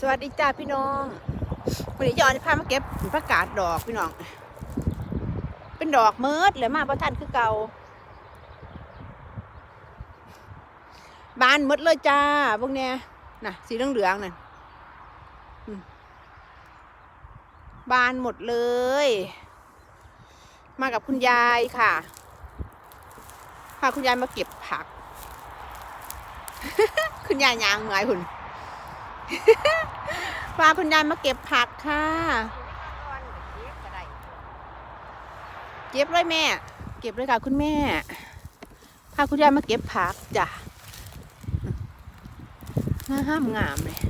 สวัสดีจ้าพี่น้องวันนี้ย้อนพามาเก็บผักกาดดอกพี่น้อง เป็นดอกเมิดเลยมาประทันคือเก่าบานหมดเลยจ้าพวกเนี้ยน่ะ สีเหลืองๆนั่นบานหมดเลย มากับคุณยายค่ะพาคุณยายมาเก็บผัก คุณยายยางเหมือยคุณ พาคุณยายมาเก็บผักค่ะ เก็บเลยแม่ เก็บเลยค่ะคุณแม่ พาคุณยายมาเก็บผักจ้ะงามงามเลย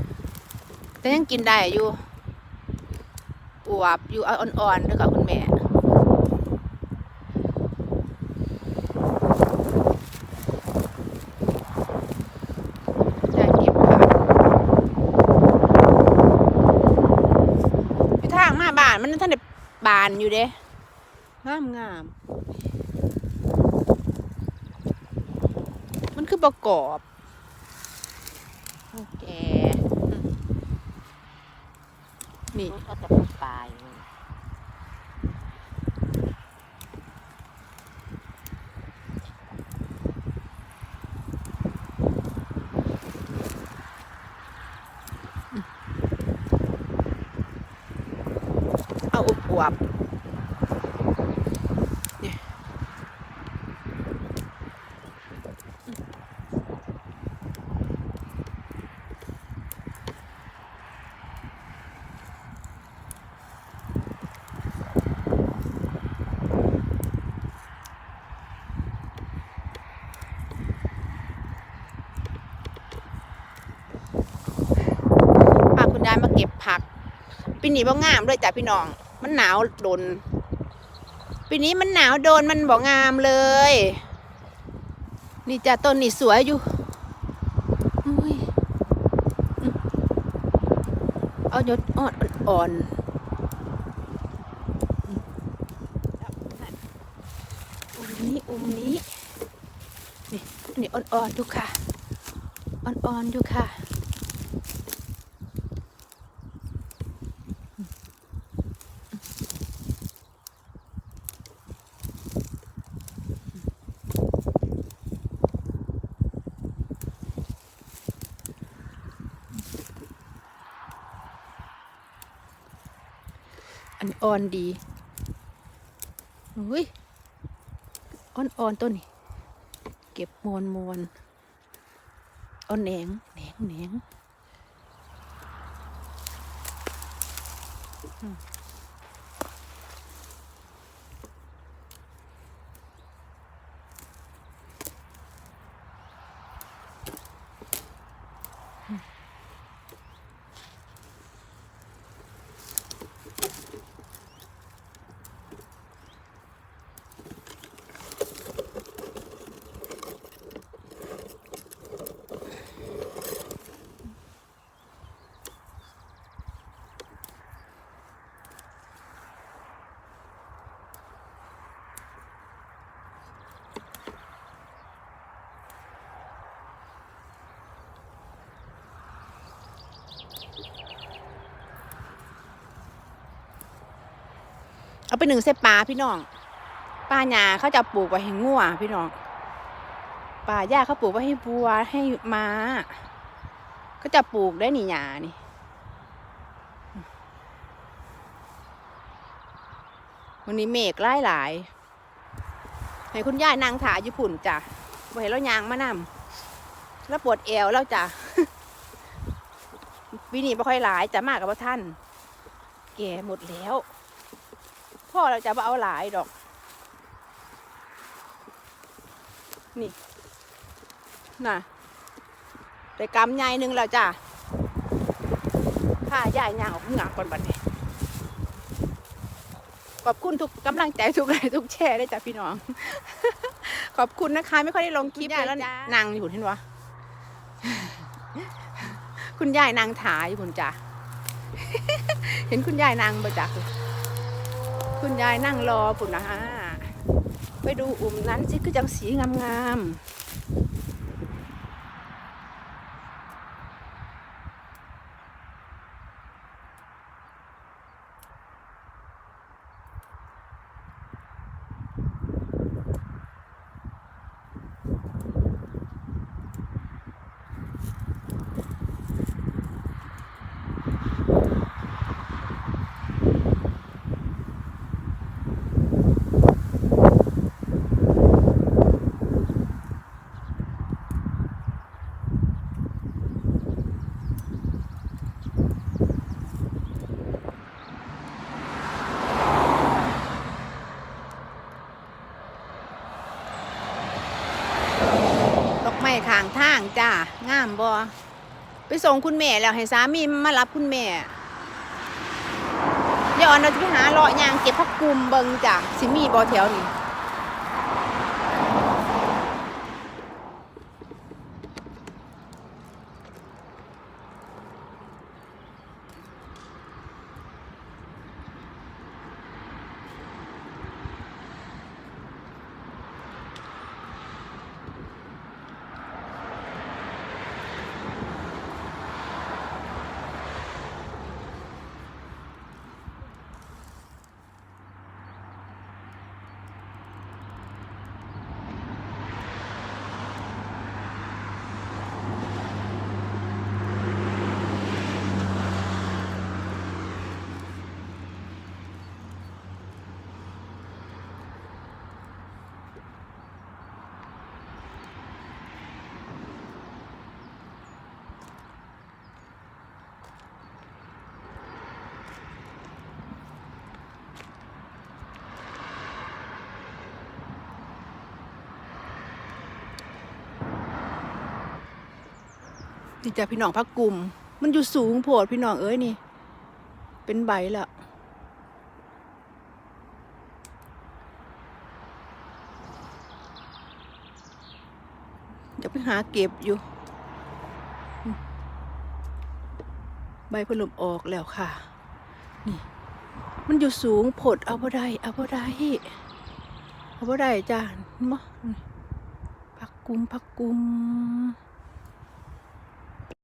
แต่ยังกินได้อยู่อวบอยู่อ่อนๆด้วยค่ะคุณแม่ ยายเก็บผักอยู่ทาง มาบ้านมันท่านได้บานอยู่เด้งามงามมันคือประกอบโอเคอืมนี่ก็จะเป็นปลายเอาอ วบพาคุณยายมาเก็บผักปีนี้บ่งามเลยจ้ะพี่น้อง มันหนาวโดน ปีนี้มันหนาวโดนมันบ่งามเลย นี่จ้ะต้นนี่สวยอยู่อุ้ยอืมเอายดอ่อนอ่อนอุ้มนี้อุ้มนี้ นี่นี่อ่อนๆดูค่ะ อ่อนๆดูค่ะ อันอ่อนดีอุ้ยอ่อนอ่อนๆต้นนี่เก็บมวนมวนเอ่อนแหนงแหนงแหนง เอาไปหนึ่งเสปลาพี่น้องป้าหญ้าเขาจะปลูกไว้ให้งัวพี่น้องป่าหญ้าเขาปลูกไว้ให้บัวให้ม้าก็จะปลูกได้นี่หญ้านี่วันนี้เมฆไล่หลายให้คุณย่านางถาญี่ปุ่นจ้ะบ่เห็นแล้วยางมานำแล้วปวดเอวแล้วจ้ะวินี่ไม่ค่อยหลายจะมากกับว่าท่าน แก่หมดแล้ว พ่อเราจะมาเอาหลายดอก นี่ น่ะแต่กำใหญ่หนึ่งแล้วจ้ะผ้าใหญ่ยางออกเหงาก่อนบัดนี้ ขอบคุณทุกกำลังใจทุกไลค์ทุกแชร์ได้วยจ้ะพี่น้อง ขอบคุณนะคะ ไม่ค่อยได้ลงคลิปเลยแล้วนางอยู่เห็นวะคุณยายนางถาอยู่คุณจ้ะ เห็นคุณยายนางประจัก คุณยายนั่งรอปุ่นนะฮะไปดูอุ่มนั้นสิคือจังสีงามๆ น ข้างทางจ้างามบ่ไปส่งคุณแม่แล้วให้สามีมารับคุณแม่เดี๋ยวเราจะไปหาเลาะยางเก็บพักกลุ่มเบิงจ้ะสิมีบ่แถวนี้ นี่จ้ะพี่น้องผักกลุ่ม มันอยู่สูงโพดพี่น้องเอ้ยนี่ เป็นใบล้วเดี๋ยวไปหาเก็บอยู่ ใบเพนลมออกแล้วค่ะ นี่ มันอยู่สูงผดเอาบ่ได้เอาบ่ได้เอาบ่ได้จ้าเนาะพักกุมผักกุม